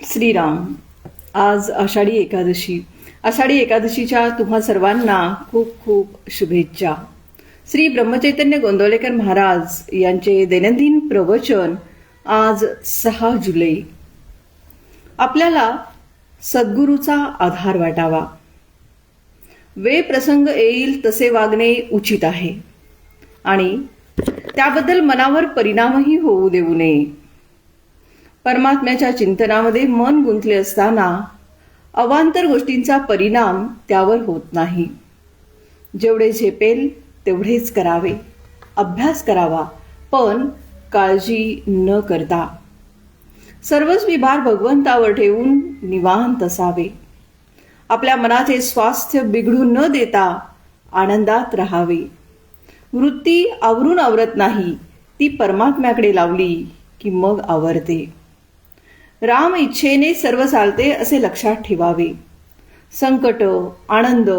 श्रीराम आज आषाढी एकादशी. आषाढी एकादशीच्या तुम्हा सर्वांना खूप खूप शुभेच्छा. श्री ब्रह्मचैतन्य गोंदवलेकर महाराज यांचे दैनंदिन प्रवचन आज सहा जुलै. आपल्याला सद्गुरूचा आधार वाटावा. वे प्रसंग येईल तसे वागणे उचित आहे. आणि त्याबद्दल मनावर परिणामही होऊ देऊ नये. परमात्म्याच्या चिंतनामध्ये मन गुंतले असताना अवांतर गोष्टींचा परिणाम त्यावर होत नाही. जेवढे झेपेल तेवढेच करावे. अभ्यास करावा पण काळजी न करता. सर्वच विभार भगवंतावर ठेवून निवांत असावे. आपल्या मनाचे स्वास्थ्य बिघडू न देता आनंदात राहावे. वृत्ती आवरून आवरत नाही ती परमात्म्याकडे लावली की मग आवरते. राम इच्छेने सर्व चालते असे लक्षात ठेवावे. संकट आनंद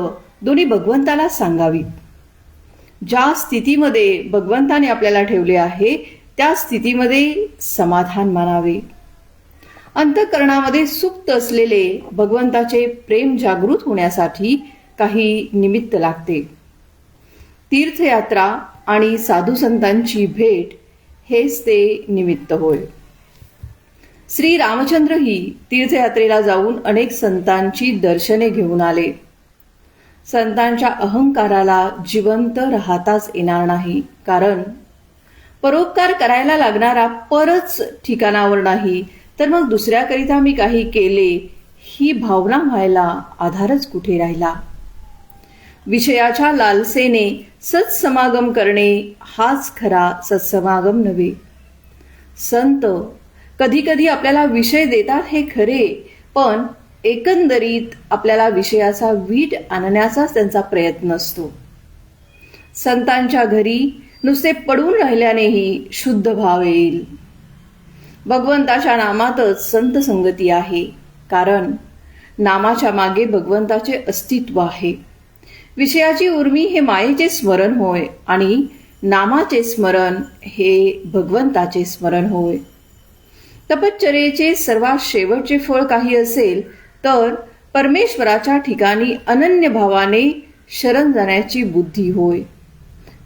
दोन्ही भगवंताला सांगावीत ज्या स्थितीमध्ये भगवंताने आपल्याला ठेवले आहे त्या स्थितीमध्ये समाधान मानावे. अंतकरणामध्ये सुप्त असलेले भगवंताचे प्रेम जागृत होण्यासाठी काही निमित्त लागते. तीर्थयात्रा आणि साधू संतांची भेट हेच ते निमित्त होय. श्री रामचंद्रही तीर्थयात्रेला जाऊन अनेक संतांची दर्शने घेऊन आले. संतांच्या अहंकाराला जिवंत राहताच येणार नाही कारण परोपकार करायला लागणारा परच ठिकाणावर नाही तर मग दुसऱ्याकरिता मी काही केले ही भावना व्हायला आधारच कुठे राहिला? विषयाच्या लालसेने सत्समागम करणे हाच खरा सत्समागम नव्हे. संत कधी कधी आपल्याला विषय देतात हे खरे पण एकंदरीत आपल्याला विषयाचा वीट आणण्याचाच त्यांचा प्रयत्न असतो. संतांच्या घरी नुसते पडून राहिल्यानेही शुद्ध भाव येईल. भगवंताच्या नामातच संत संगती आहे कारण नामाच्या मागे भगवंताचे अस्तित्व आहे. विषयाची उर्मी हे मायेचे स्मरण होय आणि नामाचे स्मरण हे भगवंताचे स्मरण होय. तपश्चर्येचे सर्वात शेवटचे फळ काही असेल तर परमेश्वराच्या ठिकाणी अनन्य भावाने शरण जाण्याची बुद्धी होय.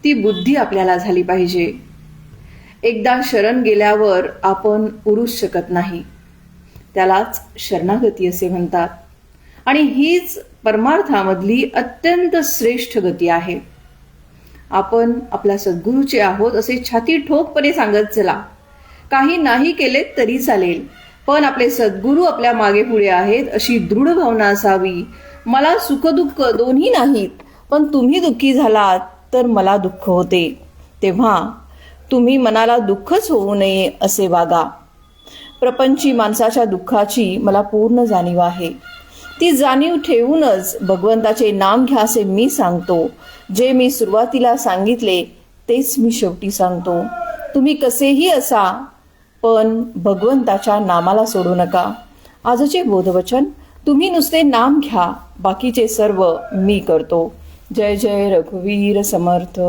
ती बुद्धी आपल्याला झाली पाहिजे. एकदा शरण गेल्यावर आपण उरूच शकत नाही. त्यालाच शरणागती असे म्हणतात. आणि हीच परमार्थामधली अत्यंत श्रेष्ठ गती आहे. आपण आपल्या सद्गुरूचे आहोत असे छाती ठोकपणे सांगत चला. काही नाही केले तरी चालेल. पण आपले सद्गुरू आपल्या मागे पुढे आहेत अशी दृढ भावना असावी. मला सुखदुःख दोन्ही नाहीत पण तुम्ही दुःखी झालात तर मला दुःख होते. तेव्हा तुम्ही मनाला दुःखच होऊ नये असे वागा. प्रपंची माणसाच्या दुःखाची मला पूर्ण जाणीव आहे. ती जाणीव ठेवूनच भगवंताचे नाम घ्या असे मी सांगतो. जे मी सुरुवातीला सांगितले तेच मी शेवटी सांगतो. तुम्ही कसेही असा पण भगवंताच्या नामाला सोडू नका. आजचे बोधवचन तुम्ही नुसते नाम घ्या बाकीचे सर्व मी करतो. जय जय रघुवीर समर्थ.